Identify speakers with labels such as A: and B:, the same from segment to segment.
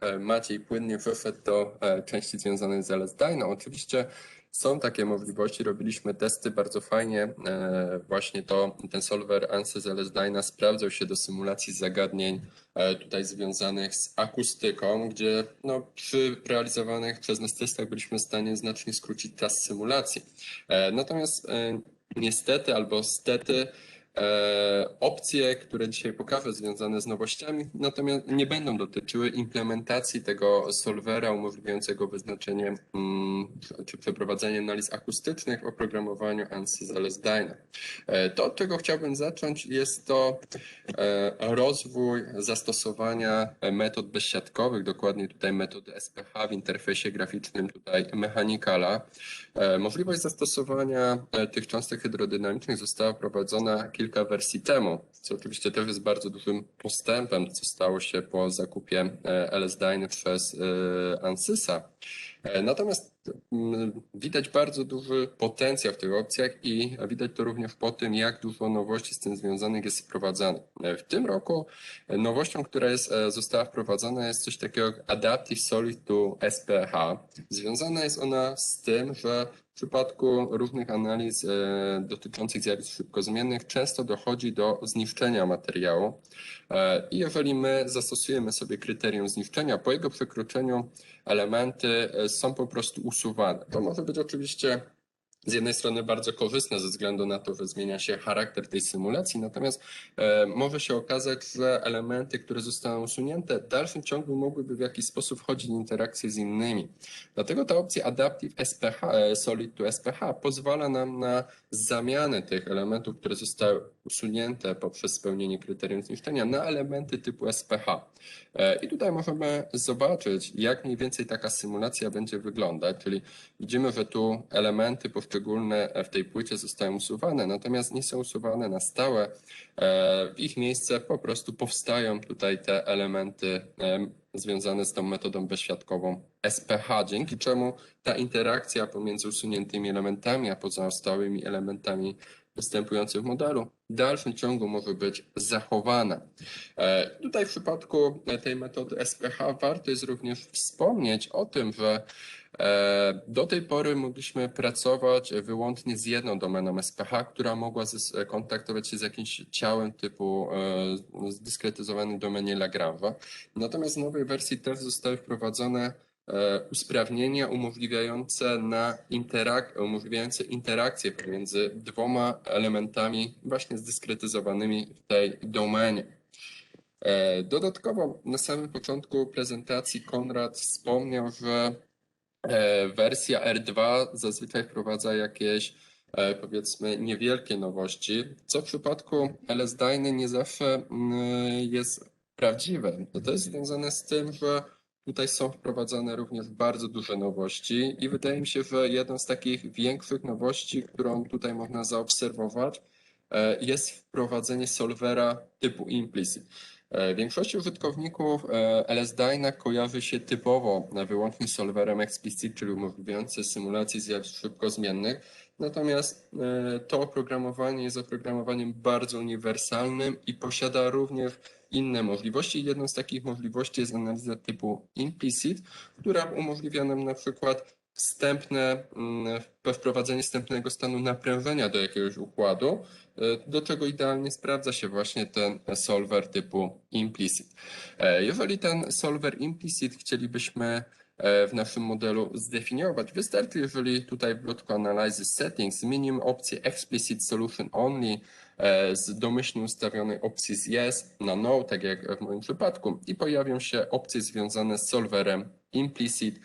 A: e, Maciej płynnie wyszedł do e, części związanej z LSD. No oczywiście są takie możliwości, robiliśmy testy bardzo fajnie. E, Właśnie to, ten solver ANSYS LSDyna sprawdzał się do symulacji zagadnień tutaj związanych z akustyką, gdzie no, przy realizowanych przez nas testach byliśmy w stanie znacznie skrócić czas symulacji. Natomiast niestety albo stety Opcje, które dzisiaj pokażę, związane z nowościami, natomiast nie będą dotyczyły implementacji tego solwera umożliwiającego wyznaczenie mm, czy przeprowadzenie analiz akustycznych w oprogramowaniu ANSYS LSDyna. E, To, od czego chciałbym zacząć, jest to e, rozwój zastosowania metod bezsiatkowych, dokładnie tutaj metody SPH w interfejsie graficznym tutaj Mechanicala. E, Możliwość zastosowania e, tych cząstek hydrodynamicznych została wprowadzona kilka wersji temu, co oczywiście też jest bardzo dużym postępem, co stało się po zakupie e, LSDyny przez e, Ansysa. E, Natomiast mm, widać bardzo duży potencjał w tych opcjach i widać to również po tym, jak dużo nowości z tym związanych jest wprowadzanych. E, W tym roku e, nowością, która jest, została wprowadzona jest coś takiego jak Adaptive Solid to SPH. Związana jest ona z tym, że w przypadku różnych analiz dotyczących zjawisk szybkozmiennych często dochodzi do zniszczenia materiału i jeżeli my zastosujemy sobie kryterium zniszczenia, po jego przekroczeniu elementy e, są po prostu usuwane. To może być oczywiście z jednej strony bardzo korzystne ze względu na to, że zmienia się charakter tej symulacji, natomiast e, może się okazać, że elementy, które zostaną usunięte, w dalszym ciągu mogłyby w jakiś sposób wchodzić w interakcję z innymi. Dlatego ta opcja Adaptive SPH, e, Solid to SPH pozwala nam na zamianę tych elementów, które zostały usunięte poprzez spełnienie kryterium zniszczenia na elementy typu SPH. E, I tutaj możemy zobaczyć, jak mniej więcej taka symulacja będzie wyglądać, czyli widzimy, że tu elementy poszczególne w tej płycie zostają usuwane, natomiast nie są usuwane na stałe. E, W ich miejsce po prostu powstają tutaj te elementy em, związane z tą metodą bezświadkową SPH, dzięki czemu ta interakcja pomiędzy usuniętymi elementami a pozostałymi elementami występujących w modelu w dalszym ciągu może być zachowana. E, Tutaj w przypadku tej metody SPH warto jest również wspomnieć o tym, że e, do tej pory mogliśmy pracować wyłącznie z jedną domeną SPH, która mogła kontaktować się z jakimś ciałem typu e, zdyskretyzowanym domenie Lagrange'a. Natomiast w nowej wersji też zostały wprowadzone usprawnienia umożliwiające, na interak- umożliwiające interakcję pomiędzy dwoma elementami właśnie zdyskretyzowanymi w tej domenie. E, Dodatkowo na samym początku prezentacji Konrad wspomniał, że e, wersja R2 zazwyczaj wprowadza jakieś e, powiedzmy niewielkie nowości, co w przypadku LSDyny nie zawsze mm, jest prawdziwe. To jest związane z tym, że tutaj są wprowadzane również bardzo duże nowości i wydaje mi się, że jedną z takich większych nowości, którą tutaj można zaobserwować, e, jest wprowadzenie solwera typu implicit. E, Większości użytkowników e, LSDyna kojarzy się typowo wyłącznie solwerem explicit, czyli umożliwiający symulację zjawisk szybkozmiennych. Natomiast e, to oprogramowanie jest oprogramowaniem bardzo uniwersalnym i posiada również inne możliwości. Jedną z takich możliwości jest analiza typu implicit, która umożliwia nam na przykład wstępne, mm, wprowadzenie wstępnego stanu naprężenia do jakiegoś układu, e, do czego idealnie sprawdza się właśnie ten solver typu implicit. E, Jeżeli ten solver implicit chcielibyśmy e, w naszym modelu zdefiniować, wystarczy, jeżeli tutaj w bloku Analysis Settings zmienimy opcję Explicit Solution Only z domyślnie ustawionej opcji z Yes na No, tak jak w moim przypadku, i pojawią się opcje związane z solverem implicit,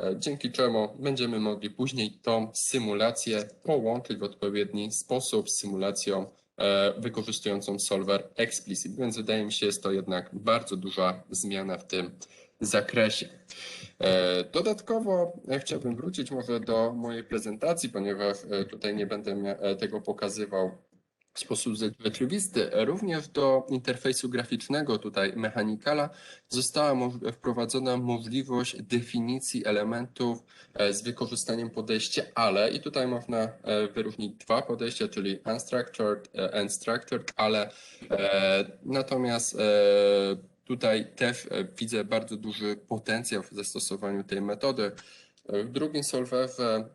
A: e, dzięki czemu będziemy mogli później tą symulację połączyć w odpowiedni sposób z symulacją e, wykorzystującą solver explicit, więc wydaje mi się, jest to jednak bardzo duża zmiana w tym zakresie. E, Dodatkowo e, chciałbym wrócić może do mojej prezentacji, ponieważ e, tutaj nie będę e, tego pokazywał w sposób rzeczywisty. Również do interfejsu graficznego tutaj Mechanicala została wprowadzona możliwość definicji elementów e, z wykorzystaniem podejścia ale i tutaj można e, wyróżnić dwa podejścia, czyli unstructured e, and structured, ale natomiast tutaj też widzę bardzo duży potencjał w zastosowaniu tej metody. W drugim solwerze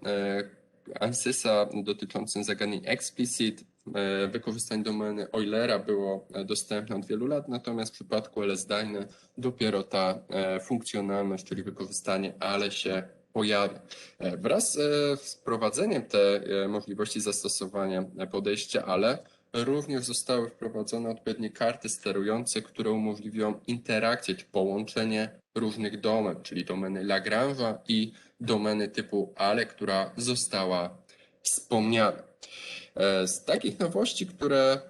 A: Ansysa dotyczącym zagadnień explicit, e, wykorzystanie domeny Eulera było e, dostępne od wielu lat, natomiast w przypadku LSDyne dopiero ta e, funkcjonalność, czyli wykorzystanie ale się pojawia. Wraz z wprowadzeniem tej e, możliwości zastosowania podejścia ale również zostały wprowadzone odpowiednie karty sterujące, które umożliwią interakcję czy połączenie różnych domen, czyli domeny Lagrange'a i domeny typu ale, która została wspomniana. E, Z takich nowości, które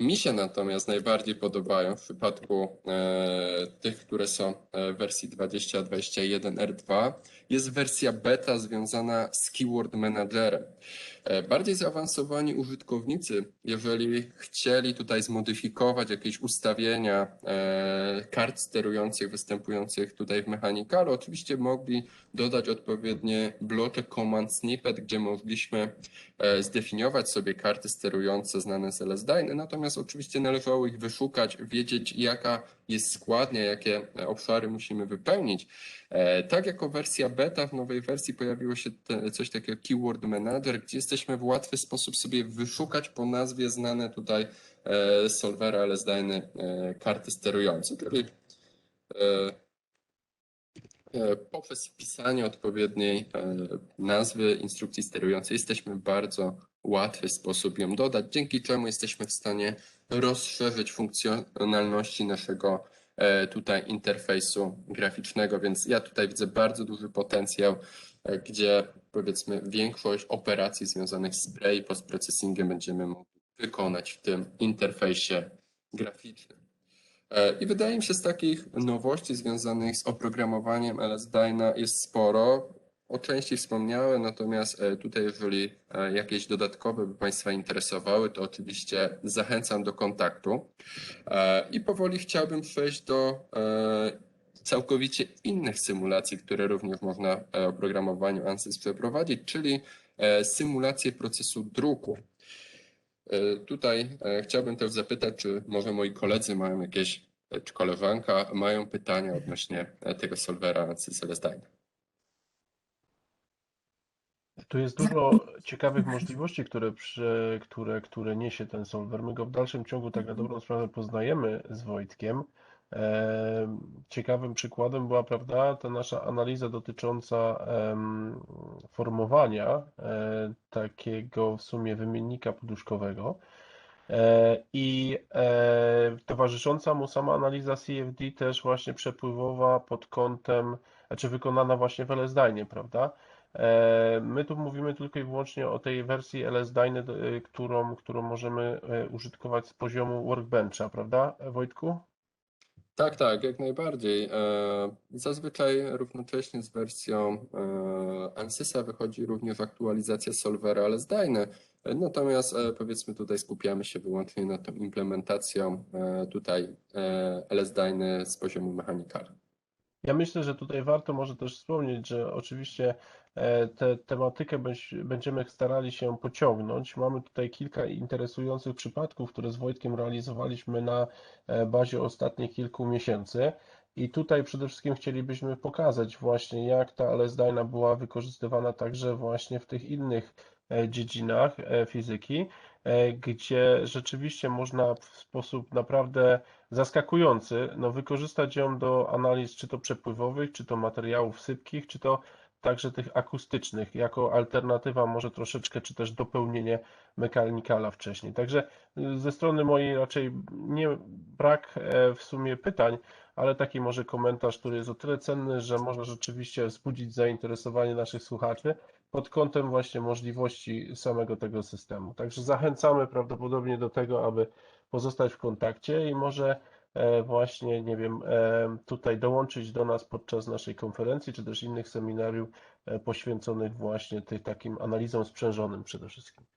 A: mi się natomiast najbardziej podobają w przypadku e, tych, które są e, w wersji 2021 R2, jest wersja beta związana z Keyword Managerem. E, Bardziej zaawansowani użytkownicy, jeżeli chcieli tutaj zmodyfikować jakieś ustawienia e, kart sterujących występujących tutaj w Mechanicalu, oczywiście mogli dodać odpowiednie bloczek command snippet, gdzie mogliśmy e, zdefiniować sobie karty sterujące znane z LSDyne, natomiast oczywiście należało ich wyszukać, wiedzieć jaka jest składnia, jakie obszary musimy wypełnić. Tak jako wersja beta, w nowej wersji pojawiło się te, coś takiego Keyword Manager, gdzie jesteśmy w łatwy sposób sobie wyszukać po nazwie znane tutaj e, Solvera LSDyne e, karty sterujące, czyli e, e, poprzez wpisanie odpowiedniej e, nazwy instrukcji sterującej. Jesteśmy w bardzo łatwy sposób ją dodać, dzięki czemu jesteśmy w stanie rozszerzyć funkcjonalności naszego tutaj interfejsu graficznego, więc ja tutaj widzę bardzo duży potencjał, e, gdzie powiedzmy większość operacji związanych z spray i postprocessingiem będziemy mogli wykonać w tym interfejsie graficznym. E, I wydaje mi się, z takich nowości związanych z oprogramowaniem LS-DYNA jest sporo. O części wspomniałem, natomiast e, tutaj, jeżeli e, jakieś dodatkowe by Państwa interesowały, to oczywiście zachęcam do kontaktu. E, I powoli chciałbym przejść do całkowicie innych symulacji, które również można w oprogramowaniu ANSYS przeprowadzić, czyli symulację procesu druku. Tutaj chciałbym też zapytać, czy może moi koledzy mają jakieś, czy koleżanka mają pytania odnośnie tego solwera ANSYS LSDyne.
B: Tu jest dużo ciekawych możliwości, które, przy, które, które niesie ten solver. My go w dalszym ciągu tak na dobrą sprawę poznajemy z Wojtkiem. Ciekawym przykładem była, prawda, ta nasza analiza dotycząca formowania e, takiego w sumie wymiennika poduszkowego. E, I e, towarzysząca mu sama analiza CFD też właśnie przepływowa pod kątem, znaczy wykonana właśnie w LSDyne, prawda? E, My tu mówimy tylko i wyłącznie o tej wersji LSDyne, d- którą, którą możemy e, użytkować z poziomu Workbencha, prawda, Wojtku?
A: Tak, tak, jak najbardziej. E, Zazwyczaj równocześnie z wersją e, ANSYSa wychodzi również aktualizacja solwera LSDyne. E, Natomiast e, powiedzmy tutaj skupiamy się wyłącznie nad tą implementacją e, tutaj e, LSDyne z poziomu Mechanicalu.
B: Ja myślę, że tutaj warto może też wspomnieć, że oczywiście e, tę tematykę będziemy starali się pociągnąć. Mamy tutaj kilka interesujących przypadków, które z Wojtkiem realizowaliśmy na e, bazie ostatnich kilku miesięcy. I tutaj przede wszystkim chcielibyśmy pokazać właśnie, jak ta LSDyna była wykorzystywana także właśnie w tych innych e, dziedzinach e, fizyki, e, gdzie rzeczywiście można w sposób naprawdę zaskakujący, no wykorzystać ją do analiz czy to przepływowych, czy to materiałów sypkich, czy to także tych akustycznych, jako alternatywa może troszeczkę, czy też dopełnienie mechanikala wcześniej. Także y, ze strony mojej raczej nie brak e, w sumie pytań, ale taki może komentarz, który jest o tyle cenny, że może rzeczywiście wzbudzić zainteresowanie naszych słuchaczy pod kątem właśnie możliwości samego tego systemu. Także zachęcamy prawdopodobnie do tego, aby pozostać w kontakcie i może właśnie, nie wiem, e, tutaj dołączyć do nas podczas naszej konferencji, czy też innych seminariów e, poświęconych właśnie tych takim analizom sprzężonym przede wszystkim.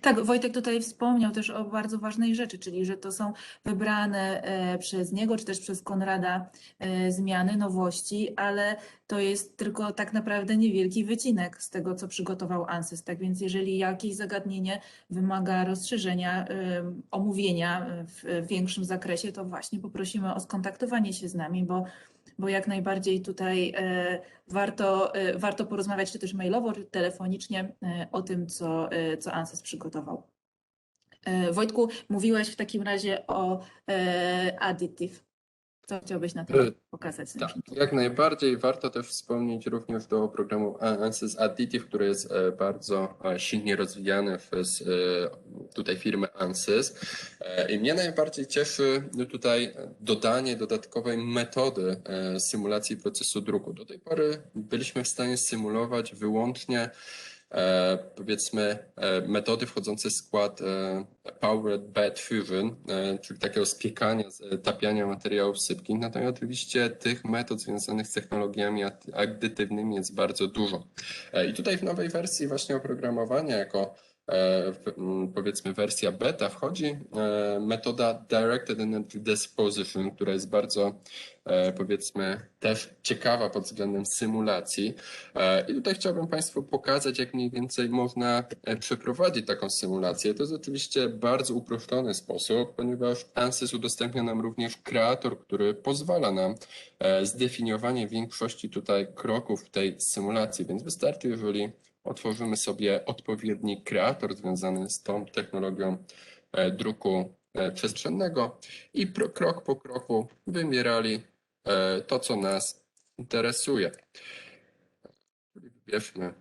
C: Tak, Wojtek tutaj wspomniał też o bardzo ważnej rzeczy, czyli że to są wybrane e, przez niego czy też przez Konrada e, zmiany, nowości, ale to jest tylko tak naprawdę niewielki wycinek z tego, co przygotował ANSYS. Tak więc jeżeli jakieś zagadnienie wymaga rozszerzenia, e, omówienia w większym zakresie, to właśnie poprosimy o skontaktowanie się z nami, bo bo jak najbardziej tutaj e, warto, e, warto porozmawiać czy też mailowo, czy telefonicznie e, o tym, co, co ANSYS przygotował. Wojtku, mówiłeś w takim razie o additive. Co chciałbyś na tym
A: E,
C: pokazać?
A: Tak, jak najbardziej. Warto też wspomnieć również do programu ANSYS Additive, który jest e, bardzo e, silnie rozwijany przez tutaj firmę ANSYS. I mnie najbardziej cieszy no, tutaj dodanie dodatkowej metody symulacji procesu druku. Do tej pory byliśmy w stanie symulować wyłącznie powiedzmy e, metody wchodzące w skład e, Powered Bed Fusion, e, czyli takiego spiekania, e, tapiania materiałów sypkich. Natomiast oczywiście tych metod związanych z technologiami ad- addytywnymi jest bardzo dużo. E, I tutaj w nowej wersji właśnie oprogramowania jako e, powiedzmy wersja beta wchodzi e, metoda Directed Energy Disposition, która jest bardzo e, powiedzmy też ciekawa pod względem symulacji. E, I tutaj chciałbym Państwu pokazać, jak mniej więcej można e, przeprowadzić taką symulację. To jest oczywiście bardzo uproszczony sposób, ponieważ ANSYS udostępnia nam również kreator, który pozwala nam e, zdefiniowanie większości tutaj kroków tej symulacji, więc wystarczy, jeżeli otworzymy sobie odpowiedni kreator związany z tą technologią e, druku e, przestrzennego i krok po kroku wymierali e, to, co nas interesuje. Wybierzmy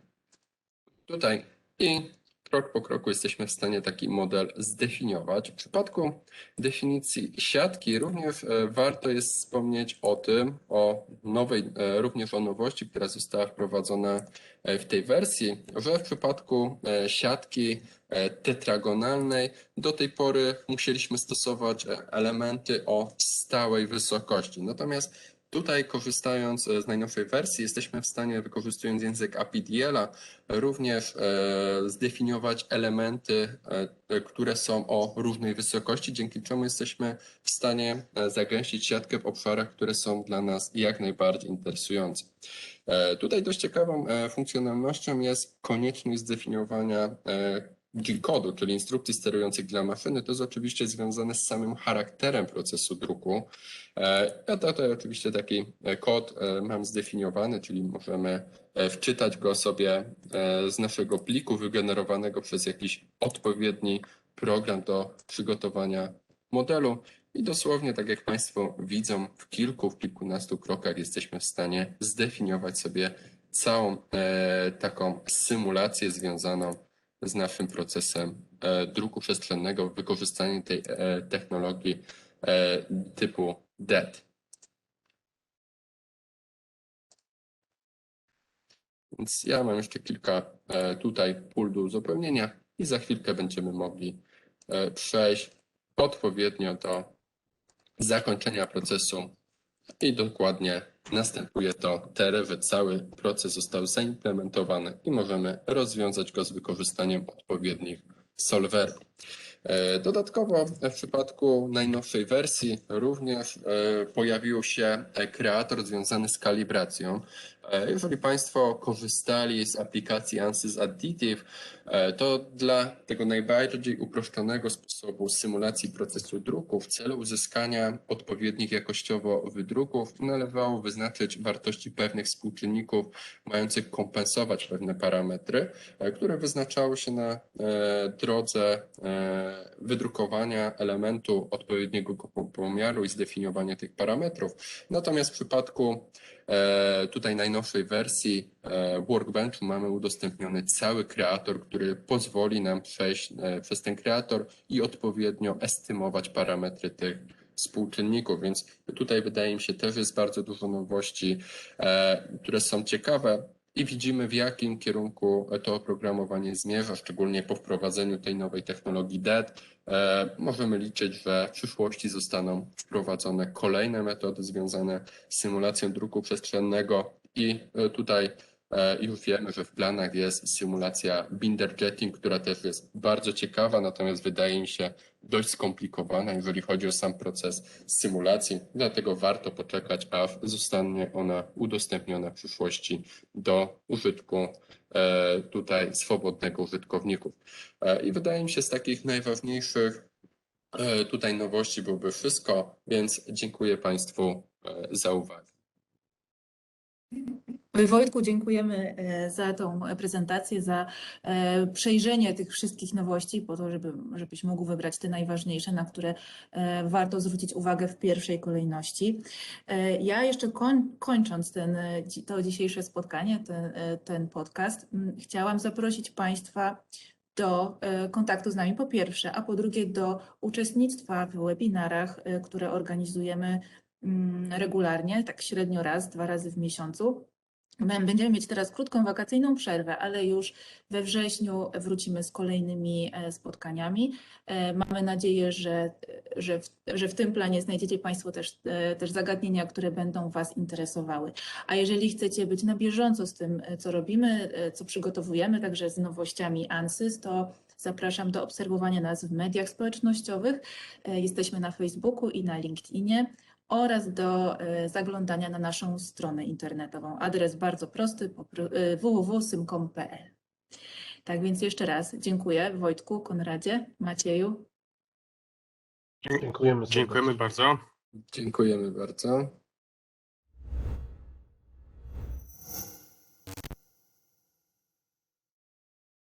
A: tutaj i krok po kroku jesteśmy w stanie taki model zdefiniować. W przypadku definicji siatki również e, warto jest wspomnieć o tym, o nowej, e, również o nowości, która została wprowadzona e, w tej wersji, że w przypadku siatki tetragonalnej do tej pory musieliśmy stosować elementy o stałej wysokości. Natomiast Tutaj korzystając e, z najnowszej wersji jesteśmy w stanie wykorzystując język APDL-a również e, zdefiniować elementy, e, które są o różnej wysokości, dzięki czemu jesteśmy w stanie zagęścić siatkę w obszarach, które są dla nas jak najbardziej interesujące. Tutaj dość ciekawą funkcjonalnością jest konieczność zdefiniowania G-kodu, czyli instrukcji sterujących dla maszyny. To jest oczywiście związane z samym charakterem procesu druku. E, Ja tutaj oczywiście taki e, kod e, mam zdefiniowany, czyli możemy e, wczytać go sobie e, z naszego pliku wygenerowanego przez jakiś odpowiedni program do przygotowania modelu. I dosłownie, tak jak Państwo widzą, w kilku, w kilkunastu krokach jesteśmy w stanie zdefiniować sobie całą e, taką symulację związaną z naszym procesem e, druku przestrzennego, wykorzystaniem tej e, technologii e, typu DET. Więc ja mam jeszcze kilka tutaj pól do uzupełnienia i za chwilkę będziemy mogli przejść odpowiednio do zakończenia procesu i dokładnie następuje to że cały proces został zaimplementowany i możemy rozwiązać go z wykorzystaniem odpowiednich solwerów. E, Dodatkowo w przypadku najnowszej wersji również e, pojawił się e, kreator związany z kalibracją. E, Jeżeli Państwo korzystali z aplikacji ANSYS Additive, e, to dla tego najbardziej uproszczonego sposobu symulacji procesu druku w celu uzyskania odpowiednich jakościowo wydruków należało wyznaczyć wartości pewnych współczynników mających kompensować pewne parametry, e, które wyznaczały się na drodze wydrukowania elementu odpowiedniego pomiaru i zdefiniowania tych parametrów. Natomiast w przypadku tutaj najnowszej wersji e, Workbenchu mamy udostępniony cały kreator, który pozwoli nam przejść e, przez ten kreator i odpowiednio estymować parametry tych współczynników, więc tutaj wydaje mi się też jest bardzo dużo nowości, e, które są ciekawe i widzimy w jakim kierunku to oprogramowanie zmierza, szczególnie po wprowadzeniu tej nowej technologii DET. E, Możemy liczyć, że w przyszłości zostaną wprowadzone kolejne metody związane z symulacją druku przestrzennego i e, tutaj E, Już wiemy, że w planach jest symulacja Binder Jetting, która też jest bardzo ciekawa, natomiast wydaje mi się dość skomplikowana, jeżeli chodzi o sam proces symulacji. Dlatego warto poczekać, aż zostanie ona udostępniona w przyszłości do użytku e, tutaj swobodnego użytkowników. E, I wydaje mi się z takich najważniejszych e, tutaj nowości byłoby wszystko, więc dziękuję Państwu za uwagę.
C: Wojtku, dziękujemy e, za tą prezentację, za e, przejrzenie tych wszystkich nowości, po to, żeby, żebyś mógł wybrać te najważniejsze, na które e, warto zwrócić uwagę w pierwszej kolejności. Ja jeszcze koń, kończąc ten, to dzisiejsze spotkanie, ten, ten podcast, chciałam zaprosić Państwa do kontaktu z nami po pierwsze, a po drugie do uczestnictwa w webinarach, które organizujemy regularnie, tak średnio raz, dwa razy w miesiącu. Bę- Będziemy mieć teraz krótką wakacyjną przerwę, ale już we wrześniu wrócimy z kolejnymi e, spotkaniami. E, Mamy nadzieję, że, że, w, że w tym planie znajdziecie Państwo też, e, też zagadnienia, które będą Was interesowały. A jeżeli chcecie być na bieżąco z tym, co robimy, co przygotowujemy, także z nowościami ANSYS, to zapraszam do obserwowania nas w mediach społecznościowych. Jesteśmy na Facebooku i na LinkedInie oraz do e, zaglądania na naszą stronę internetową. Adres bardzo prosty e, www.symcom.pl. Tak więc jeszcze raz dziękuję Wojtku, Konradzie, Macieju.
B: Dziękujemy.
D: Dziękujemy bardzo.
A: Dziękujemy bardzo.